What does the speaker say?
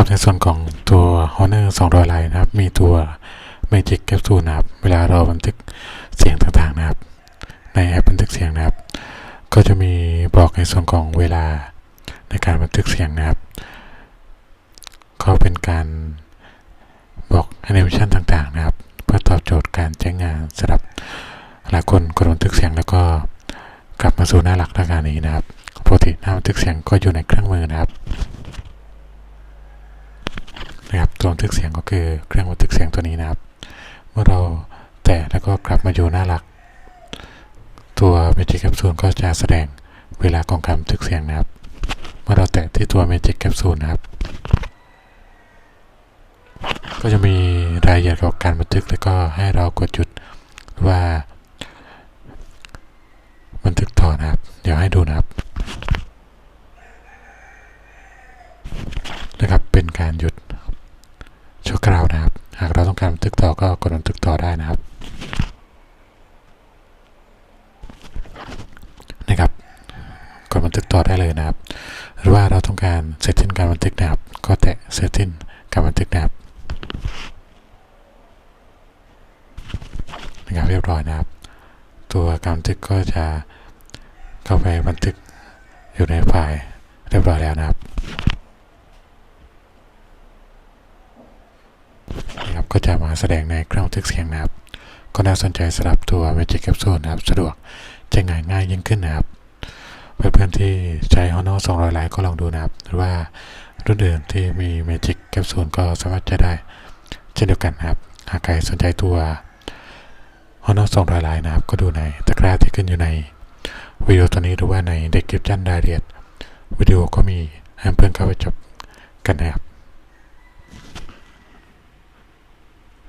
กับในส่วนของตัว Honor 200ไลน์นะครับ มีตัว Magic Capsule นะครับ เวลาเราบันทึกเสียงต่างๆนะครับ ในแอปบันทึกเสียงนะครับ ก็จะมีบอกในส่วนของเวลาในการบันทึกเสียงนะครับ ก็เป็นการบอกแอนิเมชันต่างๆนะครับ เพื่อตอบโจทย์การใช้งานสำหรับหลายคนกดบันทึกเสียงแล้วก็กลับมาสู่หน้าหลักหน้าการนี้นะครับปกติหน้าบันทึกเสียงก็อยู่ในเครื่องมือนะครับ นะครับตัวบันทึกเสียงก็คือเครื่องบันทึกเสียงตัวนี้นะครับ เมื่อเราแตะแล้วก็กลับมาอยู่หน้าหลัก ตัว Magic Capsule ก็จะแสดงเวลาของการบันทึกเสียงนะครับ เมื่อเราแตะที่ตัว Magic Capsule นะครับ ก็จะมีรายละเอียดของการบันทึกแล้วก็ให้เรากดหยุดว่าบันทึกต่อนะครับ เดี๋ยวให้ดูนะครับนะครับเป็นการหยุด ชั่วคราวนะครับาการบันทึกต่อก็กดบันทึกต่อได้นะครับ นะครับ กดบันทึกต่อได้เลยนะครับ หรือว่าเราต้องการเซตติ้งการบันทึกนะครับ ก็แตะเซตติ้งการบันทึกนะครับนะครับเรียบร้อยนะครับ ตัวการบันทึกก็จะเข้าไปบันทึกอยู่ในไฟล์เรียบร้อยแล้วนะครับ นะครับ ก็จะมาแสดงในเครื่องบันทึกเสียงนะครับ ก็น่าสนใจสำหรับตัว Magic Capsule นะครับ สะดวกใช้งานง่ายยิ่งขึ้นนะครับ เพื่อนๆที่ใช้ Honor 200ไลน์ก็ลองดูนะครับ หรือว่ารุ่นอื่นที่มี Magic Capsule ก็สามารถใช้ได้ เช่นเดียวกันนะครับ หากใครสนใจตัว Honor 200ไลน์นะครับ ก็ดูในตะกร้าที่ขึ้นอยู่ในวิดีโอตัวนี้หรือว่าใน description รายละเอียดวิดีโอก็มีให้เพื่อนเข้าไปจับกันนะครับ